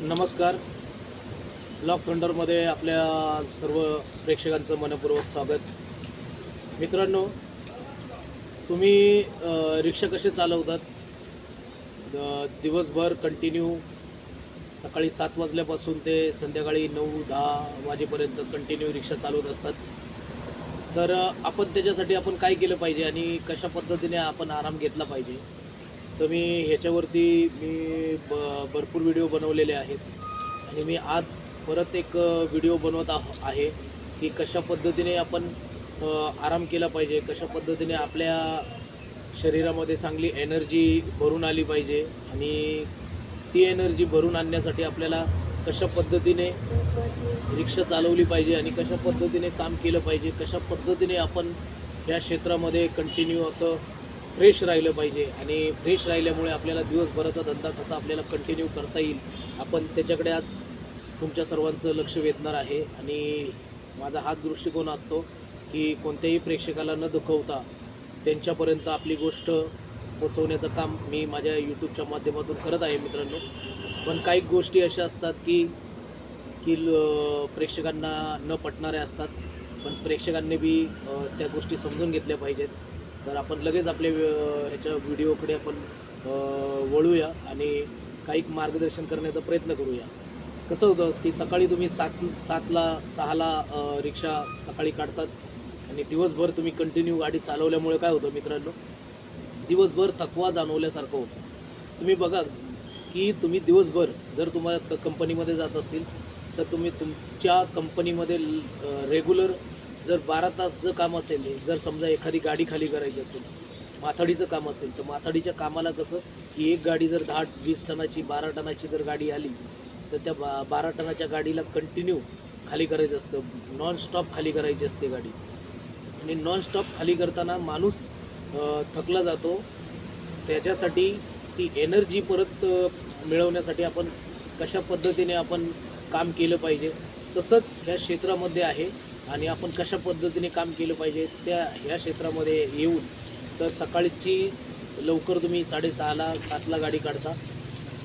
नमस्कार. ब्लॉक थंडरमध्ये आपल्या सर्व प्रेक्षकांचं मनपूर्वक स्वागत. मित्रांनो तुम्ही रिक्षा कसे चालवतात? दिवसभर कंटिन्यू सकाळी सात वाजल्यापासून ते संध्याकाळी नऊ दहा वाजेपर्यंत कंटिन्यू रिक्षा चालवत असतात. तर आपण त्याच्यासाठी आपण काय केलं पाहिजे आणि कशा पद्धतीने आपण आराम घेतला पाहिजे? तर मी ह्याच्यावरती मी ब भरपूर व्हिडिओ बनवलेले आहेत. आणि मी आज परत एक व्हिडिओ बनवत आह आहे की कशा पद्धतीने आपण आराम केला पाहिजे कशा पद्धतीने आपल्या शरीरामध्ये चांगली एनर्जी भरून आली पाहिजे आणि ती एनर्जी भरून आणण्यासाठी आपल्याला कशा पद्धतीने रिक्षा चालवली पाहिजे आणि कशा पद्धतीने काम केलं पाहिजे कशा पद्धतीने आपण या क्षेत्रामध्ये कंटिन्यू असं फ्रेश राहिलं पाहिजे आणि फ्रेश राहिल्यामुळे आपल्याला दिवसभराचा धंदा कसा आपल्याला कंटिन्यू करता येईल आपण त्याच्याकडे आज तुमच्या सर्वांचं लक्ष वेधणार आहे. आणि माझा हाच दृष्टिकोन असतो की कोणत्याही प्रेक्षकाला न दुखवता त्यांच्यापर्यंत आपली गोष्ट पोचवण्याचं काम मी माझ्या यूट्यूबच्या माध्यमातून करत आहे मित्रांनो. पण काही गोष्टी अशा असतात की की ल- प्रेक्षकांना न पटणाऱ्या असतात. पण प्रेक्षकांनी बी त्या गोष्टी समजून घेतल्या पाहिजेत. तर आपण लगेच आपल्या ह्याच्या व्हिडिओकडे आपण वळूया आणि काही मार्गदर्शन करण्याचा प्रयत्न करूया. कसं होतं की सकाळी तुम्ही सात सातला सहाला रिक्षा सकाळी काढतात आणि दिवसभर तुम्ही कंटिन्यू गाडी चालवल्यामुळे काय होतं मित्रांनो? दिवसभर थकवा जाणवल्यासारखं होतं. तुम्ही बघा की तुम्ही दिवसभर जर तुम्हाला क कंपनीमध्ये जात असतील तर तुम्ही तुमच्या कंपनीमध्ये रेग्युलर जर बारा तासचं काम असेल जर समजा एखादी गाडी खाली करायची असेल माथाडीचं काम असेल तर माथाडीच्या कामाला कसं की एक गाडी जर दहा वीस टनाची बारा टनाची जर गाडी आली तर त्या बा बारा टनाच्या गाडीला कंटिन्यू खाली करायचं असतं. नॉनस्टॉप खाली करायची असते गाडी. आणि नॉनस्टॉप खाली करताना माणूस थकला जातो. त्याच्यासाठी ती एनर्जी परत मिळवण्यासाठी आपण कशा पद्धतीने आपण काम केलं पाहिजे तसंच ह्या क्षेत्रामध्ये आहे. आणि आपण कशा पद्धतीने काम केलं पाहिजे त्या ह्या क्षेत्रामध्ये येऊन तर सकाळची लवकर तुम्ही साडेसहाला सातला गाडी काढता.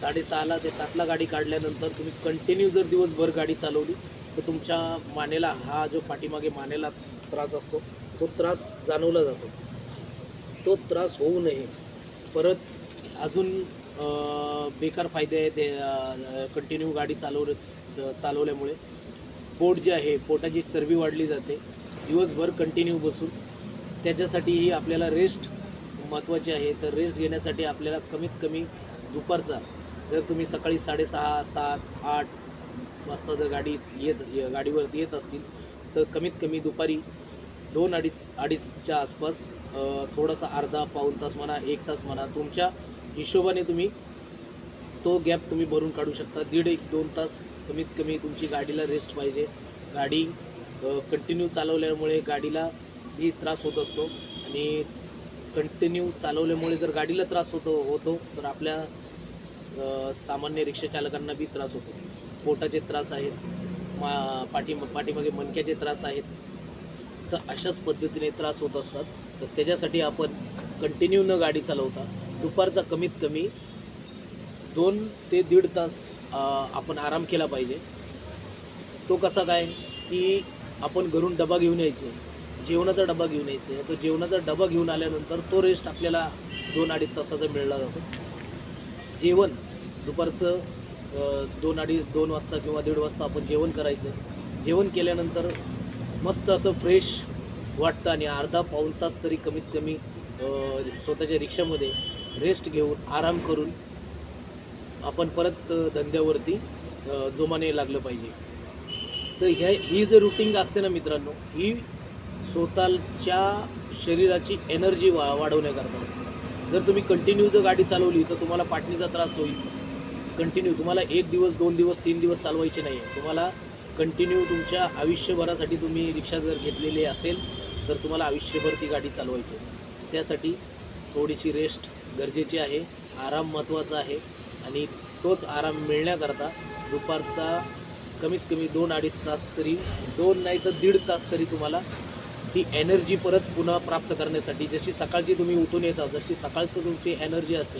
साडेसहाला ते सातला गाडी काढल्यानंतर तुम्ही कंटिन्यू जर दिवसभर गाडी चालवली तर तुमच्या मानेला हा जो पाठीमागे मानेला त्रास असतो तो त्रास जाणवला जातो. तो त्रास होऊ नये. परत अजून बेकार फायदे आहेत कंटिन्यू गाडी चालव चालवल्यामुळे. पोट जे आहे पोटाची चरबी वाढली जाते. दिवसभर कंटिन्यू बसून. त्याच्यासाठीही आपल्याला रेस्ट महत्त्वाची आहे. तर रेस्ट घेण्यासाठी आपल्याला कमीत कमी दुपारचा जर तुम्ही सकाळी साडेसहा सात आठ वाजता जर गाडी येत य- गाडीवरती येत असतील तर कमीत कमी दुपारी दोन अडीच अडीचच्या आसपास थोडासा अर्धा पाऊण तास म्हणा एक तास म्हणा तुमच्या हिशोबाने तुम्ही तो गॅप तुम्ही भरून काढू शकता. दीड एक दोन तास कमीत कमी तुमची गाडीला रेस्ट पाहिजे. गाडी कंटिन्यू चालवल्यामुळे गाडीला ही त्रास होत असतो. आणि कंटिन्यू चालवल्यामुळे जर गाडीला त्रास होतो होतो तर आपल्या सामान्य रिक्षाचालकांना बी त्रास होतो. पोटाचे त्रास आहेत मा पाठी पाठीमागे मणक्याचे त्रास आहेत. तर अशाच पद्धतीने त्रास होत असतात. तर त्याच्यासाठी आपण कंटिन्यू न गाडी चालवता दुपारचा कमीत कमी दोन ते दीड तास आपण आराम केला पाहिजे. तो कसा काय? की आपण घरून डबा घेऊन यायचे जेवणाचा डबा घेऊन यायचे तो जेवणाचा डबा घेऊन आल्यानंतर तो रेस्ट आपल्याला दोन अडीच तासाचा मिळला जातो. जेवण दुपारचं दोन अडीच दोन वाजता किंवा दीड वाजता आपण जेवण करायचं. जेवण केल्यानंतर मस्त असं फ्रेश वाटतं आणि अर्धा पाऊण तास तरी कमीत कमी स्वतःच्या रिक्षामध्ये रेस्ट घेऊन आराम करून आपण परत धंद्यावरती जोमाने लागलं पाहिजे. तर ह्या ही जर रुटीन असते ना मित्रांनो ही स्वतःच्या शरीराची एनर्जी वा वाढवण्याकरता असते. जर तुम्ही कंटिन्यू जर गाडी चालवली तर तुम्हाला पाटणीचा त्रास होईल. कंटिन्यू तुम्हाला एक दिवस दोन दिवस तीन दिवस चालवायचे नाही आहे तुम्हाला कंटिन्यू तुमच्या आयुष्यभरासाठी तुम्ही रिक्षा जर घेतलेली असेल तर तुम्हाला आयुष्यभर ती गाडी चालवायची. त्यासाठी थोडीशी रेस्ट गरजेची आहे. आराम महत्त्वाचा आहे. आणि तोच आराम मिळण्याकरता दुपारचा कमीत कमी दोन अडीच तास तरी दोन नाही तर दीड तास तरी तुम्हाला ती एनर्जी परत पुन्हा प्राप्त करण्यासाठी जशी सकाळची तुम्ही उठून येता जशी सकाळचं तुमची एनर्जी असते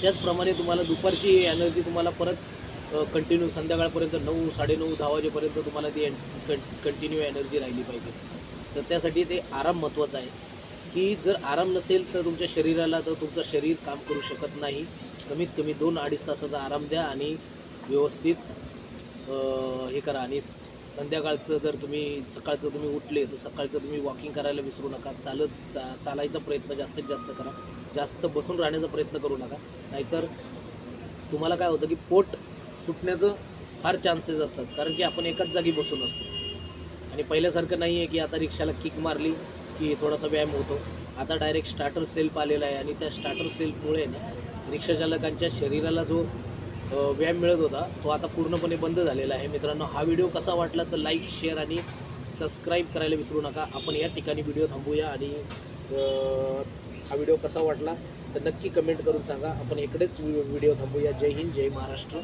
त्याचप्रमाणे तुम्हाला दुपारची एनर्जी तुम्हाला परत कंटिन्यू संध्याकाळपर्यंत नऊ साडेनऊ दहा वाजेपर्यंत तुम्हाला ती कंटिन्यू एनर्जी राहिली पाहिजे. तर त्यासाठी ते आराम महत्त्वाचा आहे की जर आराम नसेल तर तुमच्या शरीराला तर तुमचं शरीर काम करू शकत नाही. कमीत कमी दोन अडीच तासाचा आराम द्या आणि व्यवस्थित हे करा. आणि स- संध्याकाळचं जर तुम्ही सकाळचं तुम्ही उठले तर सकाळचं तुम्ही वॉकिंग करायला विसरू नका. चालत चा चालायचा प्रयत्न जास्तीत जास्त करा. जास्त बसून राहण्याचा प्रयत्न करू नका. नाहीतर तुम्हाला काय होतं की पोट सुटण्याचं फार चान्सेस असतात. कारण की आपण एकाच जागी बसून असतो. आणि पहिल्यासारखं नाही आहे की आता रिक्षाला किक मारली की थोडासा व्यायाम होतो. आता डायरेक्ट स्टार्टर सेल्फ आलेला आहे आणि त्या स्टार्टर सेल्फमुळे ना रिक्षाचालकांच्या शरीराला जो व्यायाम मिळत होता तो आता पूर्णपणे बंद झालेला आहे. मित्रांनो हा व्हिडिओ कसा वाटला तर लाईक शेअर आणि सबस्क्राईब करायला विसरू नका. आपण या ठिकाणी व्हिडिओ थांबूया आणि हा व्हिडिओ कसा वाटला तर नक्की कमेंट करून सांगा. आपण इकडेच व्हिडिओ थांबूया. जय हिंद जय महाराष्ट्र.